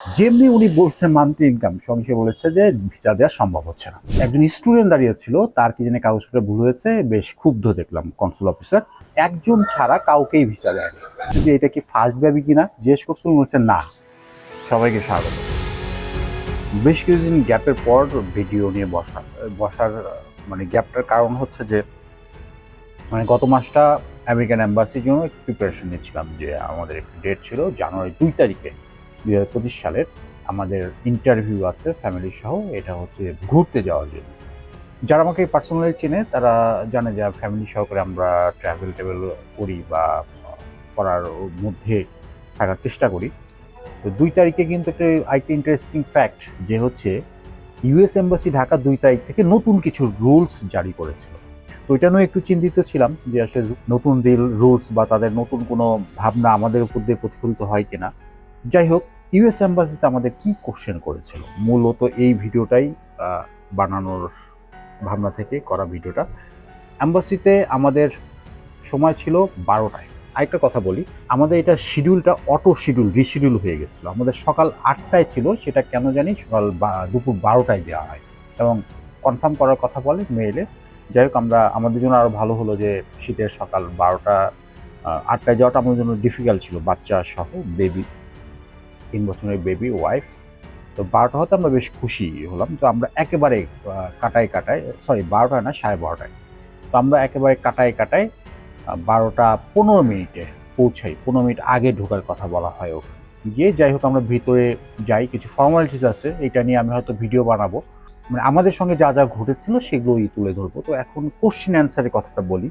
যেমনি উনি বলছে মান্থলি ইনকাম সঙ্গে সে বলেছে যে ভিসা দেওয়া সম্ভব হচ্ছে না। একজন স্টুডেন্ট দাঁড়িয়ে ছিল, তার কি জানি কাগজপত্রে ভুল হয়েছে, বেশ ক্ষুব্ধ দেখলাম কনসুল অফিসার একজন ছাড়া কাউকেই ভিসা দেয়নি। যে এটা কি ফার্স্ট বেবি কিনা? জিজ্ঞেস করছিল বলছে না। সবাইকে স্বাগত। বেশ কিছুদিন গ্যাপের পর ভিডিও নিয়ে বসা, বসার মানে গ্যাপটার কারণ হচ্ছে যে মানে গত মাসটা আমেরিকান অ্যাম্বাসির জন্য প্রিপারেশন নিচ্ছিলাম যে আমাদের একটি ডেট ছিল, জানুয়ারি দুই তারিখে। দুই পঁচিশ সালের আমাদের ইন্টারভিউ আছে ফ্যামিলি সহ, এটা হচ্ছে ঘুরতে যাওয়ার জন্য। যারা আমাকে পার্সোনালি চেনে, তারা জানে যে ফ্যামিলি সহকারে আমরা ট্রাভেল ট্রাভেল করি বা করার মধ্যে থাকার চেষ্টা করি। তো দুই তারিখে কিন্তু একটা আরেকটা ইন্টারেস্টিং ফ্যাক্ট যে হচ্ছে ইউএস এম্বাসি ঢাকা দুই তারিখ থেকে নতুন কিছু রুলস জারি করেছিল। তো এটা নিয়ে একটু চিন্তিত ছিলাম যে আসলে নতুন রিল রুলস বা তাদের নতুন কোনো ভাবনা আমাদের উপর দিয়ে প্রতিফলিত হয় কিনা। যাই হোক ইউএস অ্যাম্বাসিতে আমাদের কি কোশ্চেন করেছিল? মূলত এই ভিডিওটাই বানানোর ভাবনা থেকে করা ভিডিওটা। অ্যাম্বাসিতে আমাদের সময় ছিল বারোটায়। আরেকটা কথা বলি, আমাদের এটা শিডিউলটা অটো শিডিউল রিশিডিউল হয়ে গেছিল। আমাদের সকাল আটটায় ছিল, সেটা কেন জানি সকাল দুপুর বারোটায় দেওয়া হয়। এবং কনফার্ম করার কথা বলে মেইলে যাই হোক আমরা, আমাদের জন্য আরও ভালো হলো যে, শীতের সকাল বারোটা আটটায় যাওয়াটা আমাদের জন্য ডিফিকাল্ট ছিল, বাচ্চা সহ বেবি তিন বছরের বেবি ওয়াইফ তো বারোটা হতে আমরা বেশ খুশি হলাম। তো আমরা একেবারে কাটায় কাটায় সরি বারোটা না, সাড়ে বারোটায়। তো আমরা একেবারে কাটায় কাটায় বারোটা পনেরো মিনিটে পৌঁছাই। পনেরো মিনিট আগে ঢোকার কথা বলা হয় ওকে। গিয়ে যাই হোক, আমরা ভিতরে যাই, কিছু ফর্মালিটিস আছে, এটা নিয়ে আমি হয়তো ভিডিও বানাবো। মানে আমাদের সঙ্গে যা যা ঘটেছিল সেগুলোই তুলে ধরবো। তো এখন কোশ্চেন অ্যান্সারের কথাটা বলি।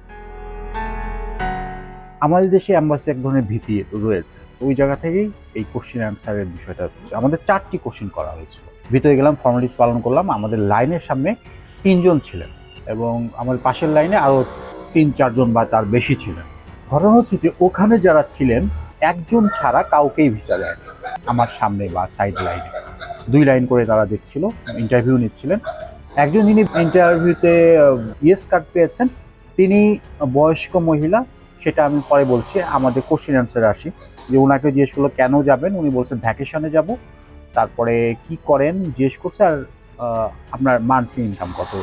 আমাদের দেশে অ্যাম্বাসি এক ধরনের ভীতি রয়েছে। ওই জায়গা থেকেই এই কোশ্চেন অ্যান্সারের বিষয়টা হচ্ছে। আমাদের চারটি কোশ্চেন করা হয়েছিল। ভিতরে গেলাম ফর্মালিটিস পালন করলাম, আমাদের লাইনের সামনে তিনজন ছিলেন এবং আমাদের পাশের লাইনে আরও তিন, চারজন বা তার বেশি ছিলেন। ঘটনা হচ্ছে যে ওখানে যারা ছিলেন, একজন ছাড়া কাউকেই ভিসা দেয়নি। আমার সামনে বা সাইড লাইনে দুই লাইন করে তারা দেখছিল ইন্টারভিউ নিচ্ছিলেন। একজন যিনি ইন্টারভিউতে ইয়েস কার্ড পেয়েছেন, তিনি বয়স্ক মহিলা, সেটা আমি পরে বলছি, আমাদের কোশ্চেন অ্যান্সারে আসি। যে ওনাকে জিজ্ঞেস করল, কেন যাবেন? উনি বলছেন ভ্যাকেশনে যাব। তারপরে কি করেন? জিজ্ঞেস করছে, আর আপনার মান্থলি ইনকাম কত?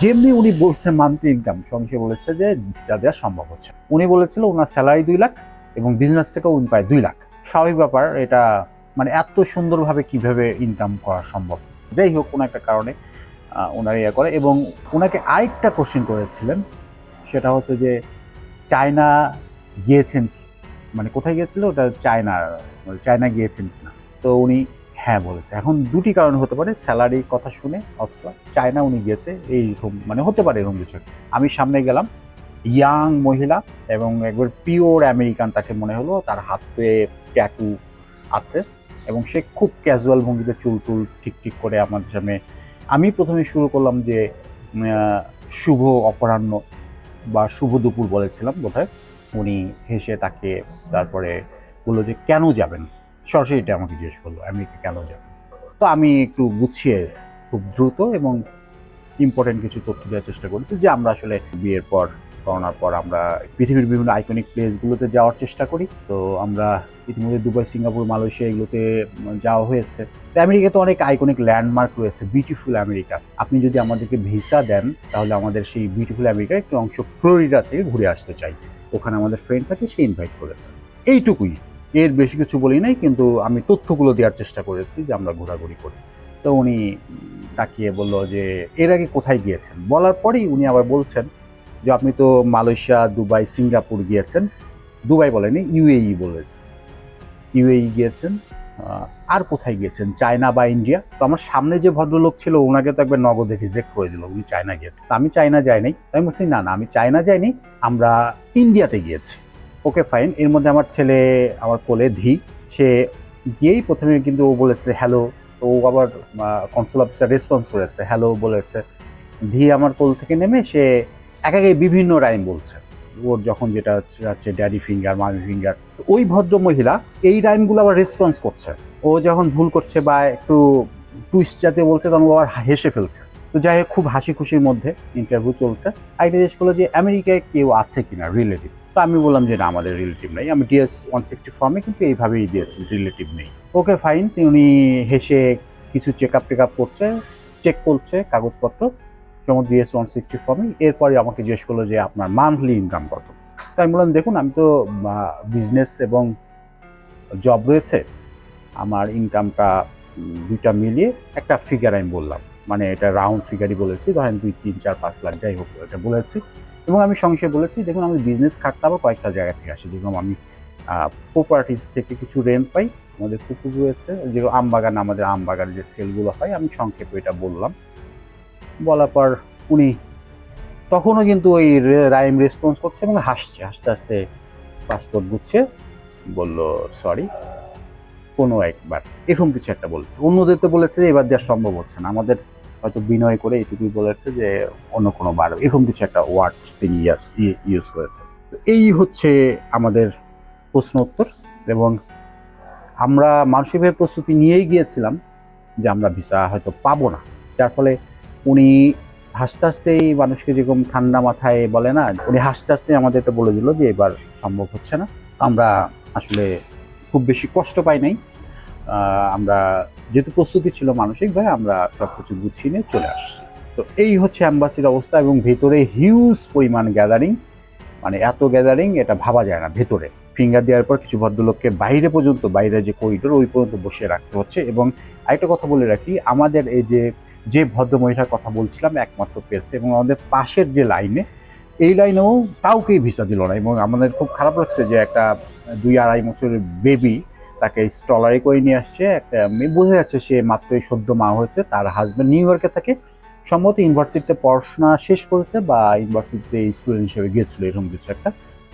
যেমনি উনি বলছেন মান্থলি ইনকাম সঙ্গে বলেছে যে, যা দেওয়া সম্ভব হচ্ছে। উনি বলেছিল, ওনার স্যালারি দুই লাখ এবং বিজনেস থেকেও উনি পায় দুই লাখ। স্বাভাবিক ব্যাপার, এটা মানে এত সুন্দরভাবে কীভাবে ইনকাম করা সম্ভব? যাই হোক, কোনো একটা কারণে ওনার ইয়ে করে এবং ওনাকে আরেকটা কোশ্চেন করেছিলেন, সেটা হচ্ছে যে, চায়না গিয়েছেন কি? মানে কোথায় গিয়েছিল? ওটা চায়না চায়না গিয়েছেন কিনা? তো উনি হ্যাঁ বলেছে। এখন দুটি কারণ হতে পারে স্যালারি কথা শুনে অথবা চায়না উনি গিয়েছে এইরকম মানে হতে পারে এরকম কিছু। আমি সামনে গেলাম, ইয়াং মহিলা এবং একবার পিওর আমেরিকান, তাকে মনে হলো তার হাতে ট্যাটু আছে এবং সে খুব ক্যাজুয়াল ভঙ্গিতে চুল টুল ঠিক ঠিক করে আমার সামনে। আমি প্রথমে শুরু করলাম যে শুভ অপরাহ্ন বা শুভ দুপুর বলেছিলাম বোধহয়। উনি হেসে তাকে তারপরে বলল যে, কেন যাবেন? সরাসরি এটা আমাকে জিজ্ঞেস করল, আমেরিকা কেন যাবেন? তো আমি একটু গুছিয়ে খুব দ্রুত এবং ইম্পর্টেন্ট কিছু তথ্য দেওয়ার চেষ্টা করেছি যে, আমরা আসলে বিয়ের পর, করোনার পর আমরা পৃথিবীর বিভিন্ন আইকনিক প্লেসগুলোতে যাওয়ার চেষ্টা করি। তো আমরা ইতিমধ্যে দুবাই, সিঙ্গাপুর, মালয়েশিয়া এগুলোতে যাওয়া হয়েছে। তো আমেরিকাতে অনেক আইকনিক ল্যান্ডমার্ক রয়েছে বিউটিফুল আমেরিকা। আপনি যদি আমাদেরকে ভিসা দেন, তাহলে আমাদের সেই বিউটিফুল আমেরিকার একটি অংশ ফ্লোরিডা থেকে ঘুরে আসতে চাই। ওখানে আমাদের ফ্রেন্ড থাকে, সে ইনভাইট করেছে। এইটুকুই। এর বেশি কিছু বলি নাই, কিন্তু আমি তথ্যগুলো দেওয়ার চেষ্টা করেছি যে আমরা ঘোরাঘুরি করি। তো উনি তাকিয়ে বলল যে, এর আগে কোথায় গিয়েছেন? বলার পরেই উনি আবার বলছেন যে, আপনি তো মালয়েশিয়া, দুবাই, সিঙ্গাপুর গিয়েছেন। দুবাই বলেনি, ইউএই বলেছে। ইউএই গিয়েছেন। আর কোথায় গিয়েছেন? চায়না বা ইন্ডিয়া? তো আমার সামনে যে ভদ্রলোক ছিল, ওনাকে তো একবার নগদে রিজেক্ট করে দিল, উনি চায়না গিয়েছে। আমি চায়না যাই নাই। তো আমি বলছি, না না, আমি চায়না যাইনি আমরা ইন্ডিয়াতে গিয়েছি। ওকে ফাইন এর মধ্যে আমার ছেলে, আমার কোলে ধি, সে গিয়েই প্রথমে কিন্তু ও বলেছে হ্যালো তো ও আবার কনসুল অফিসার রেসপন্স করেছে হ্যালো বলেছে। ধি আমার কোল থেকে নেমে সে এক একে বিভিন্ন রাইম বলছে। ওর যখন যেটা আছে ড্যাডি ফিঙ্গার মামি ফিঙ্গার ওই ভদ্র মহিলা এই রাইমগুলো আবার রেসপন্স করছে। ও যখন ভুল করছে বা একটু টুইস্ট যাতে বলছে, তখন আবার হেসে ফেলছে। তো যাই হোক, খুব হাসি খুশির মধ্যে ইন্টারভিউ চলছে। আইটা জিজ্ঞেস করল যে, আমেরিকায় কেউ আছে কিনা রিলেটিভ তো আমি বললাম যে, না, আমাদের রিলেটিভ নেই। আমি ডিএস ওয়ান সিক্সটি ফর্মে কিন্তু এইভাবেই দিয়েছি রিলেটিভ নেই। ওকে ফাইন উনি হেসে কিছু চেক আপ টেক আপ করছে চেক করছে, কাগজপত্র। যেমন ডিএস ওয়ান সিক্সটি ফর্মে এরপরে আমাকে জিজ্ঞেস করল যে, আপনার মান্থলি ইনকাম কত? তাই আমি বললাম, দেখুন, আমি তো বিজনেস এবং জব রয়েছে। আমার ইনকামটা দুইটা মিলিয়ে একটা ফিগার আমি বললাম। মানে এটা রাউন্ড ফিগারই বলেছি, ধরেন দুই, তিন, চার, পাঁচ লাখ, যাই হোক, এটা বলেছি। এবং আমি সংক্ষেপে বলেছি, দেখুন, আমি বিজনেস খাটতে আবার কয়েকটা জায়গা থেকে আসি। যেরকম আমি প্রপার্টিস থেকে কিছু রেন্ট পাই, আমাদের পুকুর রয়েছে যেরকম আমবাগান আমাদের আম বাগানের যে সেলগুলো হয়, আমি সংক্ষেপে এটা বললাম। বলার পর উনি তখনও কিন্তু ওই রাইম রেসপন্স করছে এবং হাসছে, হাসতে হাসতে পাসপোর্ট গুচ্ছে, বলল সরি কোনো একবার। এরকম কিছু একটা বলেছে। অন্যদের তো বলেছে যে, এবার দেওয়া সম্ভব হচ্ছে না। আমাদের হয়তো বিনয় করে এইটুকুই বলেছে যে, অন্য কোনো বার এরকম কিছু একটা ওয়ার্ড তিনি ইউজ করেছে। এই হচ্ছে আমাদের প্রশ্ন উত্তর এবং আমরা মানসিকভাবে প্রস্তুতি নিয়েই গিয়েছিলাম যে, আমরা ভিসা হয়তো পাবো না। যার ফলে উনি হাসতে হাসতেই মানুষকে যেরকম ঠান্ডা মাথায় বলে না, উনি হাসতে হাসতে আমাদেরকে বলে দিল যে এবার সম্ভব হচ্ছে না। আমরা আসলে খুব বেশি কষ্ট পাই নাই। আমরা যেহেতু প্রস্তুতি ছিল মানসিকভাবে আমরা সব কিছু গুছিয়ে নিয়ে চলে আসছি। তো এই হচ্ছে অ্যাম্বাসির অবস্থা এবং ভেতরে হিউজ পরিমাণ গ্যাদারিং মানে এত গ্যাদারিং এটা ভাবা যায় না ভেতরে। ফিঙ্গার দেওয়ার পর কিছু ভদ্রলোককে বাইরে পর্যন্ত, বাইরে যে করিডোর ওই পর্যন্ত বসে রাখতে হচ্ছে। এবং আরেকটা কথা বলে রাখি, আমাদের এই যে যে ভদ্র মহিলার কথা বলছিলাম একমাত্র পেয়েছে এবং আমাদের পাশের যে লাইনে, এই লাইনেও কাউকেই ভিসা দিল না এবং আমাদের খুব খারাপ লাগছে যে একটা দুই আড়াই বছরের বেবি তাকে স্টলারে করে নিয়ে আসছে। একটা মেয়ে বোঝা যাচ্ছে সে মাত্রই সদ্য মা হয়েছে, তার হাজব্যান্ড নিউ ইয়র্কে থাকে। সম্ভবত ইউনিভার্সিটিতে পড়াশোনা শেষ করেছে বা ইউনিভার্সিটিতে স্টুডেন্ট হিসেবে গিয়েছিল, এরকম কিছু একটা।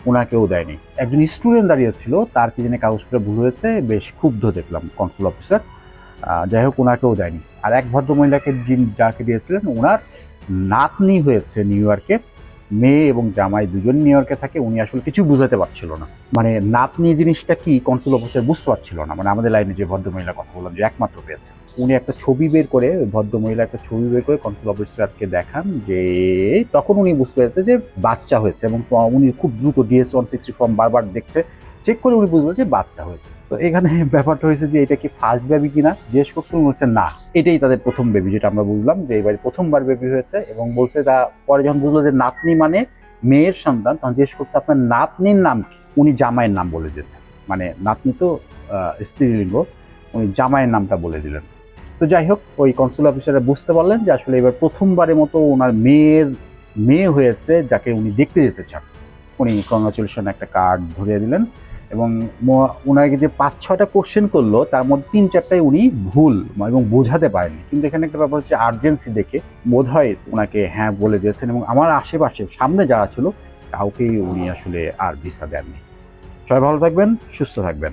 ওনাকেও দেয়নি। একজন স্টুডেন্ট দাঁড়িয়ে ছিল, তার কি জানি কাগজপত্রে ভুল হয়েছে, বেশ ক্ষুব্ধ দেখলাম কনসুল অফিসার যাই হোক ওনাকেও দেয়নি। আর এক ভদ্র মহিলাকে যিনি যাকে দিয়েছিলেন ওনার নাতনি হয়েছে নিউ ইয়র্কে মেয়ে এবং জামাই দুজন নিউ ইয়র্কে থাকে, উনি আসলে কিছু বুঝাতে পারছিল না। মানে নাতনি জিনিসটা কি কনসুল অফিসার বুঝতে পারছিল না। মানে আমাদের লাইনে যে ভদ্র মহিলা কথা বললাম, যে একমাত্র পেয়েছে। উনি একটা ছবি বের করে ভদ্র মহিলা একটা ছবি বের করে কনসুল অফিসারকে দেখান, যে তখন উনি বুঝতে পেরেছে যে বাচ্চা হয়েছে এবং উনি খুব দ্রুত ডিএস ওয়ান সিক্সটি ফর্ম বারবার দেখছে। চেক করে উনি বুঝলো যে বাচ্চা হয়েছে। তো এখানে ব্যাপারটা হয়েছে যে এটা কি ফার্স্ট বেবি কিনা? জিজ্ঞেস করছিল বলছে, না। এটাই তাদের প্রথম বেবি যেটা আমরা বুঝলাম যে এবারে প্রথমবার বেবি হয়েছে এবং বলছে তা পরে যখন বুঝলো যে নাতনি মানে মেয়ের সন্তান, তখন জিজ্ঞেস করছে, আপনার নাতনির নাম কি? উনি জামাইয়ের নাম বলে দিয়েছে। মানে নাতনি তো স্ত্রীলিঙ্গ, উনি জামাইয়ের নামটা বলে দিলেন। তো যাই হোক, ওই কনসুল অফিসার বুঝতে পারলেন যে আসলে এবার প্রথমবারের মতো ওনার মেয়ের মেয়ে হয়েছে যাকে উনি দেখতে যেতে চান। উনি কংগ্রাচুলেশন একটা কার্ড ধরিয়ে দিলেন। এবং ওনার যে পাঁচ ছটা কোশ্চেন করল, তার মধ্যে তিন চারটায় উনি ভুল এবং বোঝাতে পারেনি কিন্তু এখানে একটা ব্যাপার হচ্ছে আর্জেন্সি দেখে বোধ হয় ওনাকে হ্যাঁ বলে দিয়েছেন এবং আমার আশেপাশে সামনে যারা ছিল, কাউকেই উনি আসলে আর ভিসা দেননি। সবাই ভালো থাকবেন, সুস্থ থাকবেন।